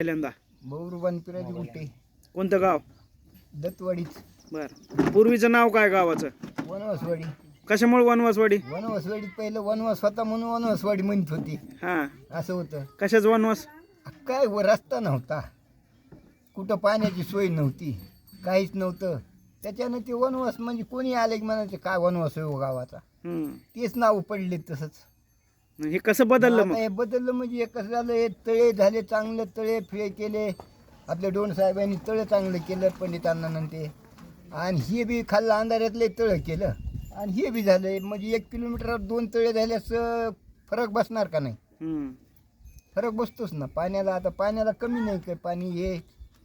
पहिल्यांदा? बहुरुबान पिराजी गुट्टे कोणतं गाव? दत्तवाडीच. बर. पूर्वीचं नाव काय गावाचं? वनवासवाडी. कशामुळे वनवासवाडी? वनवासवाडीत पहिलं वनवास होता म्हणून वनवासवाडी म्हणत होती. हा. असं होतं. कशाच वनवास? काय व रस्ता नव्हता. कुठं पाण्याची सोय नव्हती. काहीच नव्हतं. त्याच्यानं ते वनवास म्हणजे कोणी आले की म्हणायचे काय वनवास आहे हो गावाचा? हम्म. तेच नाव पडले तसंच. हे कसं बदललं आता मग? हे बदललं म्हणजे हे कसं झालं? हे तळे झाले चांगले तळे फे केले. आपल्या दोन साहेबांनी तळं चांगलं केलं पंडितांना ते. आणि हे बी खाल्लं अंधाऱ्यातले तळं केलं. आणि हे बी झालं म्हणजे एक किलोमीटरवर दोन तळे झाल्यास फरक बसणार का नाही? हम्म. फरक बसतोच ना. पाण्याला आता पाण्याला कमी नाही काय पाणी हे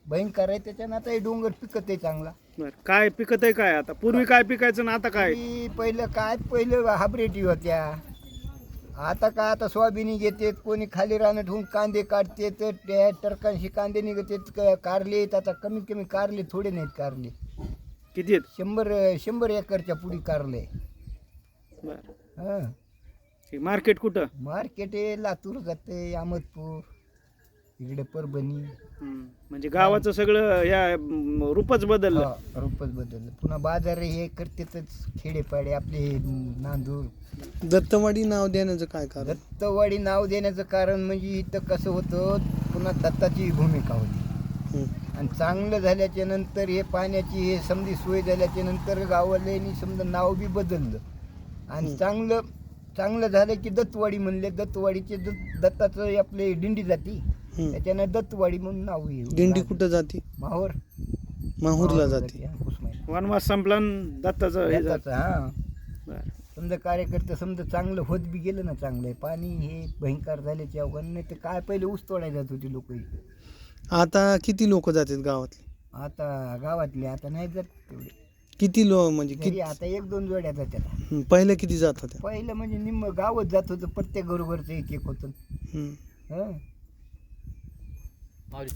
भयंकर आहे. त्याच्यानं आता हे डोंगर पिकत आहे चांगला. बर. काय पिकत आहे काय आता? पूर्वी काय पिकायचं ना आता काय? की पहिलं काय? पहिलं हायब्रिडी होत्या. आता काय आता सोयाबीन घेते कोणी खाली राहणं ठेवून कांदे काढते तर टरकांशी कांदे निघते क- कारले आता कमीत कमी कारले थोडे नाहीत कारले. किती आहेत? शंभर शंभर एकरच्या पुढी कारले. बर. हां. हे मार्केट कुठं? मार्केट आहे लातूर जाते अहमदपूर. इकडे परभणी. हम्म. म्हणजे गावाचं सगळं या म, रूपच बदललं. हा, रोपच बदललं. पुन्हा बाजार हे करतेच खेडेपाडे आपले नांदूर. दत्तवाडी नाव देण्याचं काय कारण? दत्तवाडी नाव देण्याचं कारण म्हणजे इथं कसं होतं पुन्हा दत्ताची भूमिका होती. आणि चांगलं झाल्याच्यानंतर हे पाण्याची हे समधी सोय झाल्याच्यानंतर गावाल्यांनी समजा नाव बी बदललं. आणि चांगलं चांगलं झालं की दत्तवाडी म्हणले. दत्तवाडीचे दत्त दत्ताचं आपले दिंडी जाती. त्याच्यानं दत्तवाडी म्हणून नाव येऊ दिंडी कुठं जाते? माहोर. माहूरला जाते. हा. वनवास संपला न दत्ताचं हे. दत्ताचं हा. बर. समजा कार्यकर्ते समजा चांगलं होत बी गेलं ना चांगलं पाणी हे भयंकर झाल्याचे अवघड नाही तर काय पहिले ऊस तोडायला जात होती लोक? आता किती लोक जातात गावातले? आता गावातले आता नाही जात तेवढे. किती लो म्हणजे घरी किती आता एक दोन जोड्या जातात हं. पहिलं किती जात होत्या? पहिलं म्हणजे निम्म गावच जात होतं प्रत्येक घरोघरचं एक एक होतं. हं. हं.